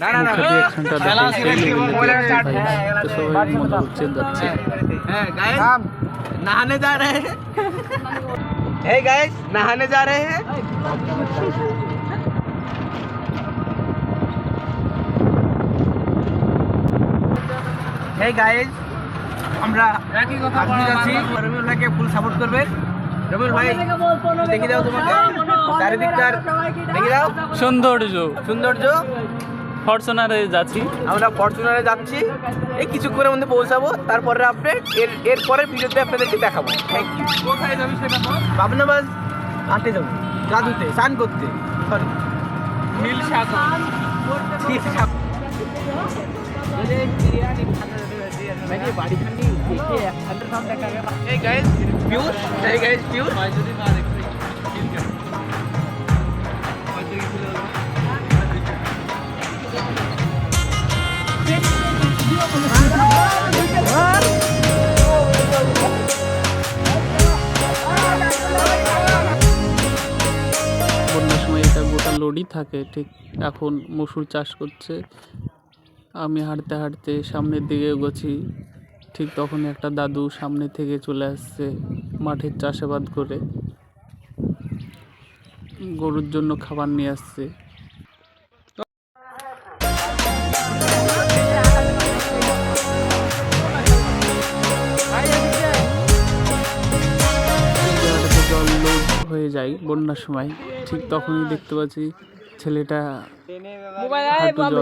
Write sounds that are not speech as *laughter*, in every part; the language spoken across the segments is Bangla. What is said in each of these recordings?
না না না মুখে দিয়ে একখানটা দেখে সেই লেভেলে দেখতে ভাই তো সবাই মজা হচ্ছে যাচ্ছে है गाइस नहाने जा रहे हैं हे गाइस नहाने जा रहे हैं হে গাইস আমরা আপনি যাচ্ছি রবিউল্লাহকে ফুল সাপোর্ট করবেন রবিউল ভাই দেখে দাও তোমাকে চারিদিকটার দেখে দাও সৌন্দর্য। সৌন্দর্য। ফরচুনারে যাচ্ছি। আমরা ফরচুনারে যাচ্ছি। এই কিছুক্ষণের মধ্যে পৌঁছাবো। তারপরে আপডেট এর এরপরের ভিডিওতে আপনাদেরকে দেখাবো। থ্যাংক ইউ কোথায় যাবি সেটা বাবনাবাজ আনতে যাব। জাদুতে। স্নান করতে। সরি নীল সাগর। সাগর. Hey guys, views. বন্যার এটা থাকে, ঠিক এখন মসুর চাষ করছে। আমি হাঁটতে হাঁটতে সামনের দিকে গেছি ঠিক তখন একটা দাদু সামনে থেকে চলে আসছে মাঠের চাষাবাদ করে। গরুর জন্য খাবার নিয়ে আসছে। যায় বন্যার সময় ঠিক তখনই দেখতে পাচ্ছি ছেলেটা জল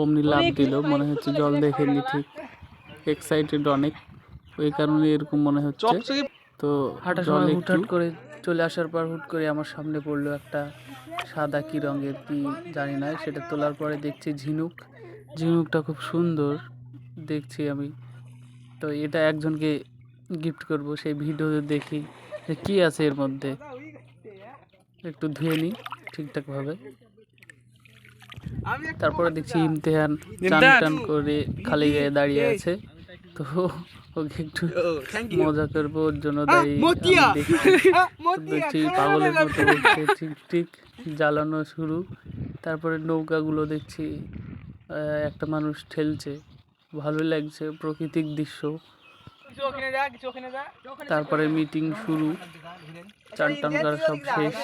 অমনি লাভ দিল মনে হচ্ছে জল দেখেনি ঠিক। এক্সাইটেড অনেক ওই কারণে এরকম মনে হচ্ছে। তো সময় হুটহাট করে চলে আসার পর হুট করে আমার সামনে পড়ল একটা সাদা কি রঙের কি জানি না সেটা তোলার পরে দেখছি ঝিনুক। ঝিনুকটা খুব সুন্দর দেখছি আমি। তো এটা একজনকে গিফট করব সেই ভিডিও দেখি। কী আছে এর মধ্যে? একটু ধুয়ে নিই ঠিকঠাকভাবে। তারপরে দেখছি ইমতেহান চান টান করে খালি গায়ে দাঁড়িয়ে আছে। তো ওকে একটু মজা করব ওর জন্য দেখছি। *laughs* পাগলের মতো ঠিক ঠিক জ্বালানো শুরু। তারপরে নৌকাগুলো দেখছি একটা মানুষ ঠেলছে। ভালোই লাগছে প্রাকৃতিক দৃশ্য। তারপরে মিটিং শুরু। চান টান করা সব শেষ।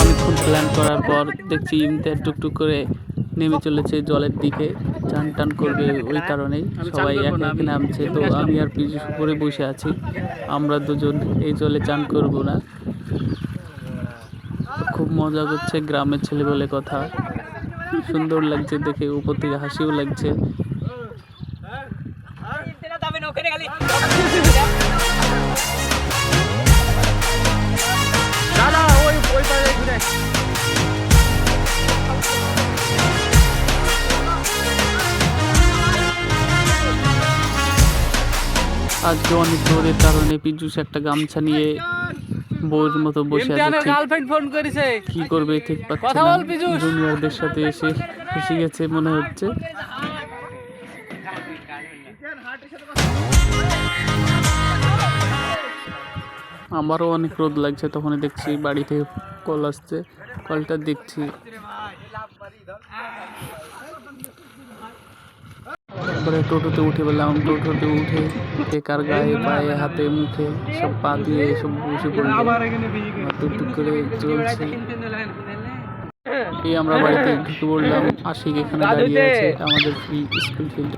অনেকক্ষণ প্ল্যান করার পর দেখছি ইমতিয়াজ টুকটুক করে নেমে চলেছে জলের দিকে। চান টান করবে ওই কারণেই সবাই এক এক নামছে। তো আমি আর পিছু উপরে বসে আছি। আমরা দুজন এই জলে চান করব না। খুব মজা করছে গ্রামের ছেলে বলে কথা। সুন্দর লাগছে দেখে উপর থেকে হাসিও লাগছে। আজকে অনেক রোদের কারণে পিজুস একটা গামছা নিয়ে বউর মতো বসে আছে গার্লফ্রেন্ড ফোন করেছে। কি করবে ঠিক পাচ্ছে কথা বল, পিজুস। জুনিয়রদের সাথে এসে ফেসে গেছে মনে হচ্ছে। আমারও অনেক রোদ লাগছে তখন দেখছি বাড়ি থেকে কল আসছে কলটা দেখছি। তারপরে টোটোতে উঠে পেলাম। টোটোতে উঠে বেকার গায়ে, পায়ে, হাতে, মুখে সব পা দিয়ে সব বসে পড়লাম করে চলছে। এই আমরা বাড়িতে ঢুকে পড়লাম। আশিক এখানে দাঁড়িয়ে আছে, আমাদের ফ্রি স্কুল ফিল্ড